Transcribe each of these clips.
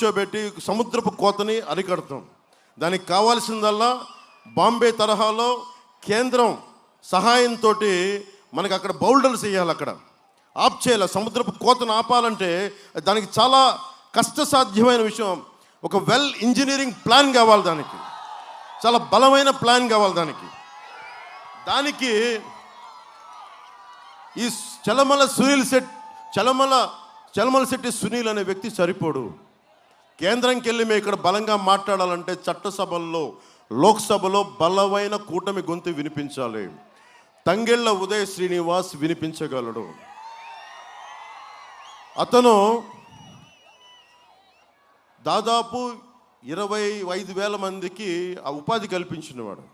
కూర్చోబెట్టి సముద్రపు కోతని అరికడతాం. దానికి కావాల్సిందల్లా బాంబే తరహాలో కేంద్రం సహాయంతో మనకి అక్కడ బౌల్డర్స్ వేయాలి అక్కడ. ఆప్ చేయాలి సముద్రపు కోతను ఆపాలంటే దానికి చాలా కష్టసాధ్యమైన విషయం. ఒక వెల్ ఇంజనీరింగ్ ప్లాన్ కావాలి దానికి. చాలా బలమైన ప్లాన్ కావాలి దానికి. దానికి ఈ చలమల సునీల్ సెట్ చలమల చలమల శెట్టి సునీల్ అనే వ్యక్తి సరిపోడు. కేంద్రంకి వెళ్ళి మేము ఇక్కడ బలంగా మాట్లాడాలంటే చట్టసభల్లో లోక్సభలో బలమైన కూటమి గొంతు వినిపించాలి. తంగెళ్ళ ఉదయ శ్రీనివాస్ వినిపించగలడు. అతను దాదాపు ఇరవై ఐదు వేల మందికి ఆ ఉపాధి కల్పించినవాడు.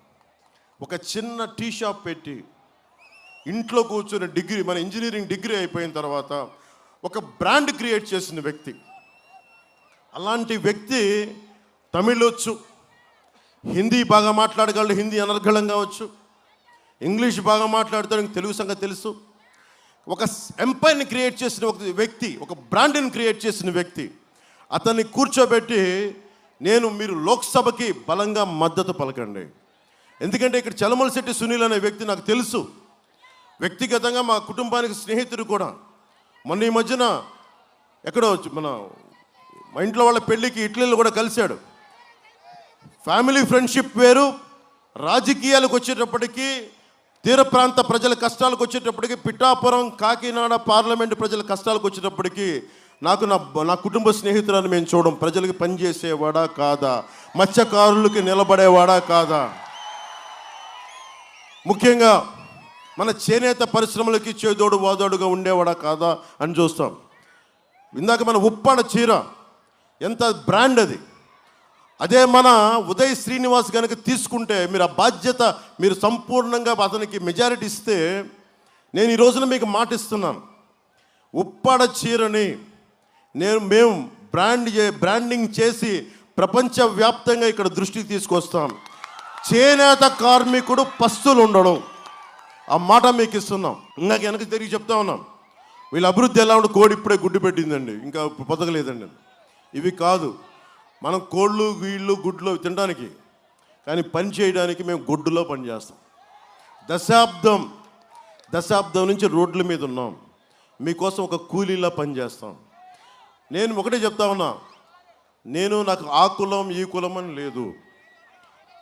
ఒక చిన్న టీ షాప్ పెట్టి ఇంట్లో కూర్చుని డిగ్రీ మన ఇంజనీరింగ్ డిగ్రీ అయిపోయిన తర్వాత ఒక బ్రాండ్ క్రియేట్ చేసిన వ్యక్తి. అలాంటి వ్యక్తి తమిళ్ వచ్చు హిందీ బాగా మాట్లాడగలడు హిందీ అనర్గళంగా వచ్చు ఇంగ్లీష్ బాగా మాట్లాడతాడు తెలుగు సంగతి తెలుసు. ఒక ఎంపైర్ని క్రియేట్ చేసిన ఒక వ్యక్తి ఒక బ్రాండ్ని క్రియేట్ చేసిన వ్యక్తి అతన్ని కూర్చోబెట్టి నేను మీరు లోక్సభకి బలంగా మద్దతు పలకండి. ఎందుకంటే ఇక్కడ చలమల శెట్టి సునీల్ అనే వ్యక్తి నాకు తెలుసు. వ్యక్తిగతంగా మా కుటుంబానికి స్నేహితుడు కూడా. మొన్న ఈ మధ్యన ఎక్కడో మన మా ఇంట్లో వాళ్ళ పెళ్ళికి ఇట్లీలో కూడా కలిశాడు. ఫ్యామిలీ ఫ్రెండ్షిప్ వేరు రాజకీయాలకు వచ్చేటప్పటికీ తీర ప్రాంత ప్రజల కష్టాలకు వచ్చేటప్పటికి పిఠాపురం కాకినాడ పార్లమెంట్ ప్రజల కష్టాలకు వచ్చేటప్పటికి నాకు నా నా కుటుంబ స్నేహితులను మేము చూడడం ప్రజలకి పనిచేసేవాడా కాదా? మత్స్యకారులకి నిలబడేవాడా కాదా? ముఖ్యంగా మన చేనేత పరిశ్రమలకి చేదోడు వాదోడుగా ఉండేవాడా కాదా అని చూస్తాం. ఇందాక మన ఉప్పాడ చీర ఎంత బ్రాండ్ అది? అదే మన ఉదయ్ శ్రీనివాస్ కనుక తీసుకుంటే మీరు ఆ బాధ్యత మీరు సంపూర్ణంగా అతనికి మెజారిటీ ఇస్తే నేను ఈ రోజున మీకు మాట ఇస్తున్నాను. ఉప్పాడ చీరని నేను మేము బ్రాండ్ చే బ్రాండింగ్ చేసి ప్రపంచవ్యాప్తంగా ఇక్కడ దృష్టికి తీసుకొస్తాం. చేనేత కార్మికుడు పస్తులు ఉండడం. ఆ మాట మీకు ఇస్తున్నాం. ఇంకా వెనక తిరిగి చెప్తా ఉన్నాం. వీళ్ళ అభివృద్ధి ఎలా ఉంటే కోడి ఇప్పుడే గుడ్డు పెట్టిందండి. ఇంకా బతకలేదండి. ఇవి కాదు. మనం కోళ్ళు వీళ్ళు గుడ్లు తినడానికి కానీ పని చేయడానికి మేము గుడ్డులో పనిచేస్తాం దశాబ్దం దశాబ్దం నుంచి రోడ్ల మీద ఉన్నాం. మీకోసం ఒక కూలీలా పనిచేస్తాం నేను ఒకటే చెప్తా ఉన్నా నేను నాకు ఆ కులం ఈ కులం అని లేదు.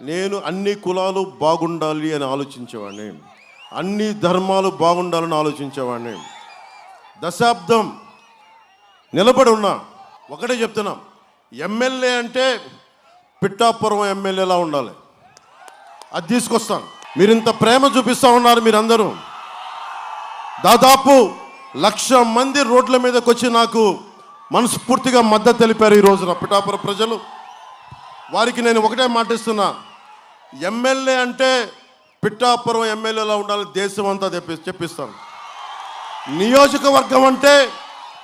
నేను అన్ని కులాలు బాగుండాలి అని ఆలోచించేవాడిని. అన్ని ధర్మాలు బాగుండాలని ఆలోచించేవాడిని. దశాబ్దం నిలబడి ఉన్నా ఒకటే చెప్తున్నాం. ఎమ్మెల్యే అంటే పిట్టాపురం ఎమ్మెల్యేలా ఉండాలి. అది తీసుకొస్తాను మీరు ఇంత ప్రేమ చూపిస్తా ఉన్నారు మీరందరూ. దాదాపు లక్ష మంది రోడ్ల మీదకి వచ్చి నాకు మనస్ఫూర్తిగా మద్దతు తెలిపారు ఈ రోజున పిఠాపురం ప్రజలు. వారికి నేను ఒకటే మాటిస్తున్నా ఎమ్మెల్యే అంటే పిట్టాపురం ఎమ్మెల్యేలా ఉండాలి దేశం అంతా చెప్పి చెప్పిస్తాను. నియోజకవర్గం అంటే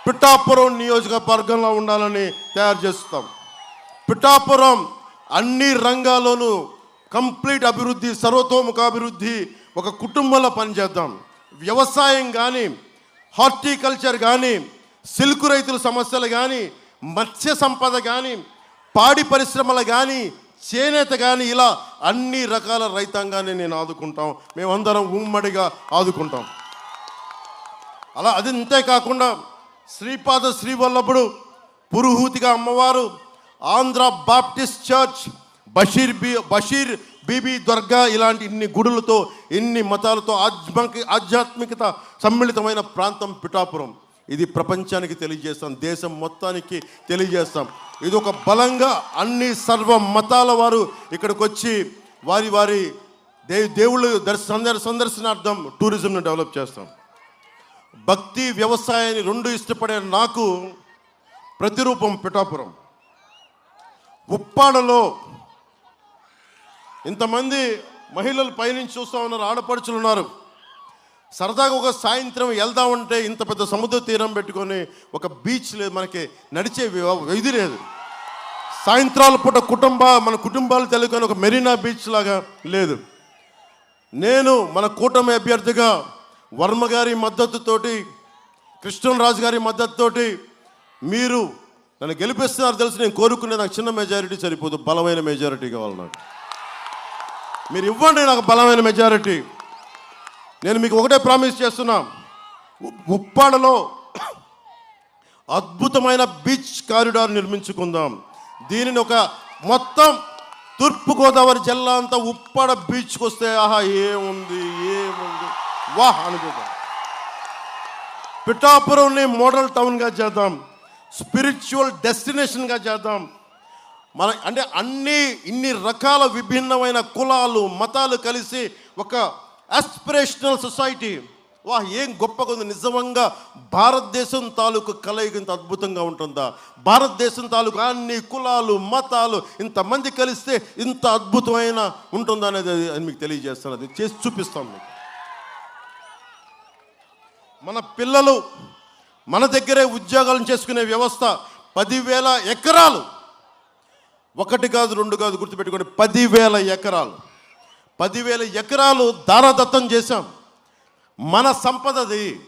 పిఠాపురం నియోజకవర్గంలో ఉండాలని తయారు చేస్తాం. పిఠాపురం అన్ని రంగాల్లోనూ కంప్లీట్ అభివృద్ధి సర్వతోముఖాభివృద్ధి ఒక కుటుంబంలో పనిచేద్దాం. వ్యవసాయం కానీ హార్టికల్చర్ కానీ సిల్క్ రైతుల సమస్యలు కానీ మత్స్య సంపద కానీ పాడి పరిశ్రమలు కానీ చేనేత కానీ ఇలా అన్ని రకాల రైతాంగాన్ని నేను ఆదుకుంటాం. మేమందరం ఉమ్మడిగా ఆదుకుంటాం. అలా అది అంతేకాకుండా శ్రీపాద శ్రీవల్లభుడు పురుహూతిగా అమ్మవారు Andhra Baptist church Basheer B Basheer Bibi Durga ఇలాంటి ఇన్ని గుడులతో ఇన్ని మతాలతో ఆధ్యాత్మిక ఆధ్యాత్మికత సమ్మిళితమైన ప్రాంతం పిఠాపురం. ఇది ప్రపంచానికి తెలియజేస్తాం దేశం మొత్తానికి తెలియజేస్తాం. ఇది ఒక బలంగా అన్ని సర్వ మతాల వారు ఇక్కడికి వచ్చి వారి వారి దే దేవుళ్ళు దర్శ సందర్శనార్థం టూరిజంను డెవలప్ చేస్తాం. భక్తి వ్యవసాయాన్ని రెండు ఇష్టపడే నాకు ప్రతిరూపం పిఠాపురం. ఉప్పాడలో ఇంతమంది మహిళలు పైనుంచి చూస్తూ ఉన్నారు ఆడపడుచులు ఉన్నారు. సరదాగా ఒక సాయంత్రం వెళ్దామంటే ఇంత పెద్ద సముద్ర తీరం పెట్టుకొని ఒక బీచ్ లేదు మనకి నడిచే ఇది లేదు. సాయంత్రాల పూట కుటుంబ మన కుటుంబాలు తెలుగుని ఒక మెరీనా బీచ్ లాగా లేదు. నేను మన కూటమి అభ్యర్థిగా వర్మ గారి మద్దతుతోటి కృష్ణరాజు గారి మద్దతుతోటి మీరు నన్ను గెలిపిస్తున్నారు తెలుసు నేను కోరుకునే నాకు చిన్న మెజారిటీ సరిపోదు బలమైన మెజారిటీ కావాలి నాకు. మీరు ఇవ్వండి నాకు బలమైన మెజారిటీ నేను మీకు ఒకటే ప్రామిస్ చేస్తున్నా ఉప్పాడలో అద్భుతమైన బీచ్ కారిడార్ నిర్మించుకుందాం. దీనిని ఒక మొత్తం తూర్పుగోదావరి జిల్లా అంతా ఉప్పాడ బీచ్కి వస్తే ఆహా ఏముంది ఏముంది? వాహ్ అనుకుందాం పిఠాపురంని మోడల్ టౌన్గా చేద్దాం. స్పిరిచువల్ డెస్టినేషన్గా చేద్దాం. మన అంటే అన్ని ఇన్ని రకాల విభిన్నమైన కులాలు మతాలు కలిసి ఒక ఆస్పిరేషనల్ సొసైటీ వా ఏం గొప్పగా ఉంది. నిజంగా భారతదేశం తాలూకు కలయిక ఇంత అద్భుతంగా ఉంటుందా? భారతదేశం తాలూకు అన్ని కులాలు మతాలు ఇంతమంది కలిస్తే ఇంత అద్భుతమైన ఉంటుందా అనేది మీకు తెలియజేస్తాను. అది చేసి చూపిస్తాం మీకు. మన పిల్లలు మన దగ్గరే ఉద్యోగాలను చేసుకునే వ్యవస్థ పదివేల ఎకరాలు. ఒకటి కాదు రెండు కాదు గుర్తుపెట్టుకోండి పదివేల ఎకరాలు. పదివేల ఎకరాలు దారాదత్తం చేశాం. మన సంపదది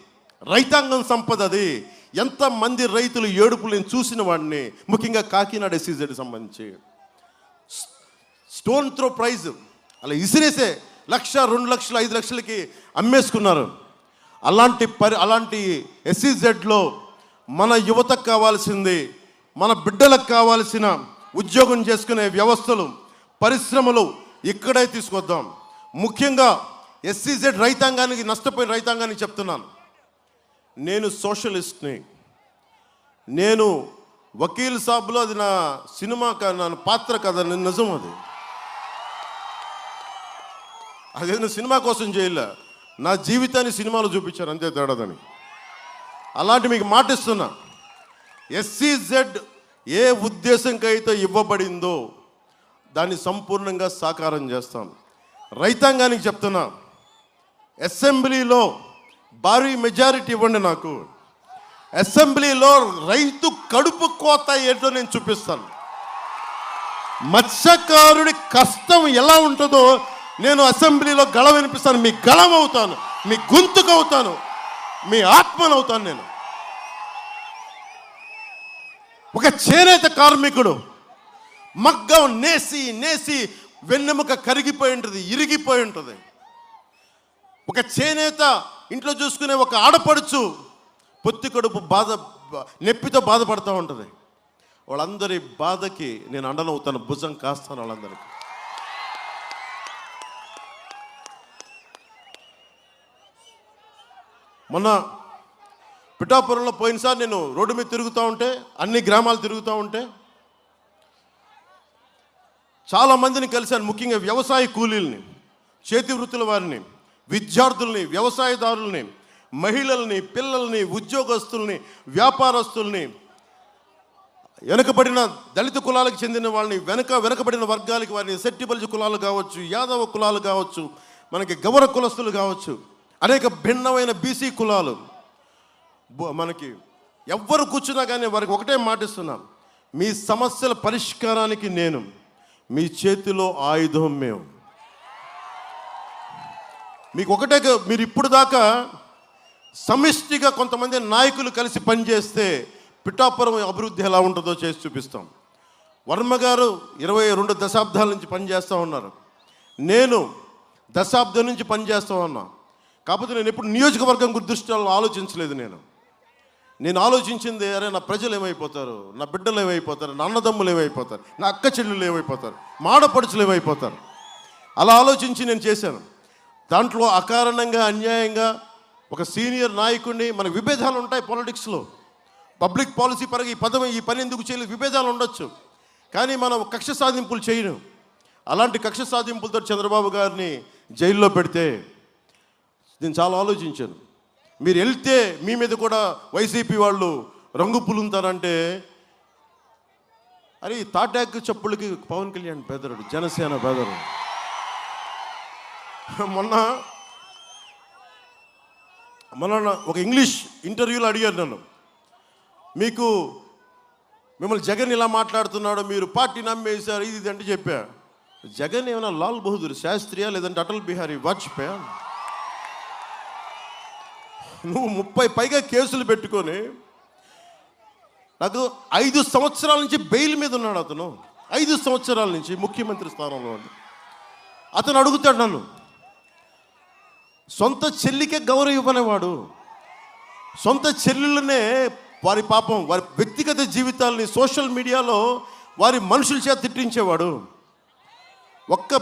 రైతాంగం సంపదది ఎంతమంది రైతులు ఏడుపులు నేను చూసిన వాడిని ముఖ్యంగా కాకినాడ సీజన్కి సంబంధించి. స్టోన్ త్రో ప్రైజ్ అలా ఇసిరేసే లక్ష రెండు లక్షలు ఐదు లక్షలకి అమ్మేసుకున్నారు. అలాంటి పరి అలాంటి ఎస్సీజెడ్లో మన యువతకు కావాల్సింది మన బిడ్డలకు కావాల్సిన ఉద్యోగం చేసుకునే వ్యవస్థలు పరిశ్రమలు ఇక్కడే తీసుకొద్దాం. ముఖ్యంగా ఎస్సీజెడ్ రైతాంగానికి నష్టపోయిన రైతాంగానికి చెప్తున్నాను. నేను సోషలిస్ట్ని. నేను వకీల్ సాబ్లో అది నా సినిమా కా- నా పాత్ర కథ నిజం అది. అదేదో సినిమా కోసం చేయలే నా జీవితాన్ని సినిమాలో చూపించారు అంతే తేడాదని. అలాంటి మీకు మాటిస్తున్నా. ఎస్సీజెడ్ ఏ ఉద్దేశంకైతే ఇవ్వబడిందో దాన్ని సంపూర్ణంగా సాకారం చేస్తాను రైతాంగానికి చెప్తున్నా అసెంబ్లీలో భారీ మెజారిటీ ఇవ్వండి నాకు. అసెంబ్లీలో రైతు కడుపు కోత ఏంటో నేను చూపిస్తాను. మత్స్యకారుడి కష్టం ఎలా ఉంటుందో నేను అసెంబ్లీలో గళ వినిపిస్తాను. మీ గళం అవుతాను. మీ గొంతుకు అవుతాను. మీ ఆత్మను అవుతాను నేను. ఒక చేనేత కార్మికుడు మగ్గం నేసి నేసి వెన్నెముక కరిగిపోయి ఉంటుంది ఇరిగిపోయి ఉంటుంది. ఒక చేనేత ఇంట్లో చూసుకునే ఒక ఆడపడుచు పొత్తి కడుపు బాధ నొప్పితో బాధపడుతూ ఉంటుంది. వాళ్ళందరి బాధకి నేను అండనవుతాను. భుజం కాస్తాను వాళ్ళందరికీ. మొన్న పిఠాపురంలో పోయినసారి నేను రోడ్డు మీద తిరుగుతూ ఉంటే అన్ని గ్రామాలు తిరుగుతూ ఉంటే చాలామందిని కలిశాను. ముఖ్యంగా వ్యవసాయ కూలీల్ని చేతి వృత్తుల వారిని విద్యార్థుల్ని వ్యవసాయదారుల్ని మహిళల్ని పిల్లల్ని ఉద్యోగస్తుల్ని వ్యాపారస్తుల్ని వెనుకబడిన దళిత కులాలకు చెందిన వాళ్ళని వెనక వెనకబడిన వర్గాలకి వారిని సెట్టిబలిజ కులాలు కావచ్చు యాదవ కులాలు కావచ్చు మనకి గౌర కులస్తులు కావచ్చు. అనేక భిన్నమైన బీసీ కులాలు. మనకి ఎవ్వరు కూర్చున్నా కానీ వారికి ఒకటే మాటిస్తున్నాం. మీ సమస్యల పరిష్కారానికి నేను మీ చేతిలో ఆయుధం మేము. మీకు ఒకటే మీరు ఇప్పుడు దాకా సమిష్టిగా కొంతమంది నాయకులు కలిసి పనిచేస్తే పిఠాపురం అభివృద్ధి ఎలా ఉంటుందో చేసి చూపిస్తాం. వర్మ గారు ఇరవై రెండు దశాబ్దాల నుంచి పనిచేస్తూ ఉన్నారు. నేను దశాబ్దం నుంచి పనిచేస్తూ ఉన్నా. కాకపోతే నేను ఎప్పుడు నియోజకవర్గం దృష్టిలో ఆలోచించలేదు నేను. నేను ఆలోచించింది అరే నా ప్రజలు ఏమైపోతారు? నా బిడ్డలు ఏమైపోతారు? నా అన్నదమ్ములు ఏమైపోతారు? నా అక్క చెల్లెలు ఏమైపోతారు? మాడపడుచులు ఏమైపోతారు? అలా ఆలోచించి నేను చేశాను. దాంట్లో అకారణంగా అన్యాయంగా ఒక సీనియర్ నాయకుడిని మనకు విభేదాలు ఉంటాయి పాలిటిక్స్లో. పబ్లిక్ పాలసీ పరంగా ఈ పదం ఈ పని ఎందుకు చేయలేదు? విభేదాలు ఉండొచ్చు. కానీ మనం కక్ష సాధింపులు చేయను అలాంటి కక్ష సాధింపులతో చంద్రబాబు గారిని జైల్లో పెడితే నేను చాలా ఆలోచించాను. మీరు వెళ్తే మీ మీద కూడా వైసీపీ వాళ్ళు రంగు పులుంతారంటే అరే ఈ తాటాకు చెప్పులకి పవన్ కళ్యాణ్ బెదరుడు జనసేన బెదరు మొన్న మొన్న ఒక ఇంగ్లీష్ ఇంటర్వ్యూలో అడిగారు నన్ను. మీకు మిమ్మల్ని జగన్ ఇలా మాట్లాడుతున్నాడు మీరు పార్టీ నమ్మేశారు ఇది ఇది అంటే చెప్పా. జగన్ ఏమైనా లాల్ బహదూర్ శాస్త్రియా లేదంటే అటల్ బిహారీ వాజ్పేయా? నువ్వు ముప్పై పైగా కేసులు పెట్టుకొని నాకు ఐదు సంవత్సరాల నుంచి బెయిల్ మీద ఉన్నాడు అతను. ఐదు సంవత్సరాల నుంచి ముఖ్యమంత్రి స్థానంలో అతను అడుగుతాడు నన్ను సొంత చెల్లికే గౌరవం ఇవ్వనేవాడు. సొంత చెల్లెళ్ళనే వారి పాపం వారి వ్యక్తిగత జీవితాల్ని సోషల్ మీడియాలో వారి మనుషుల చేత తిట్టించేవాడు. ఒక్క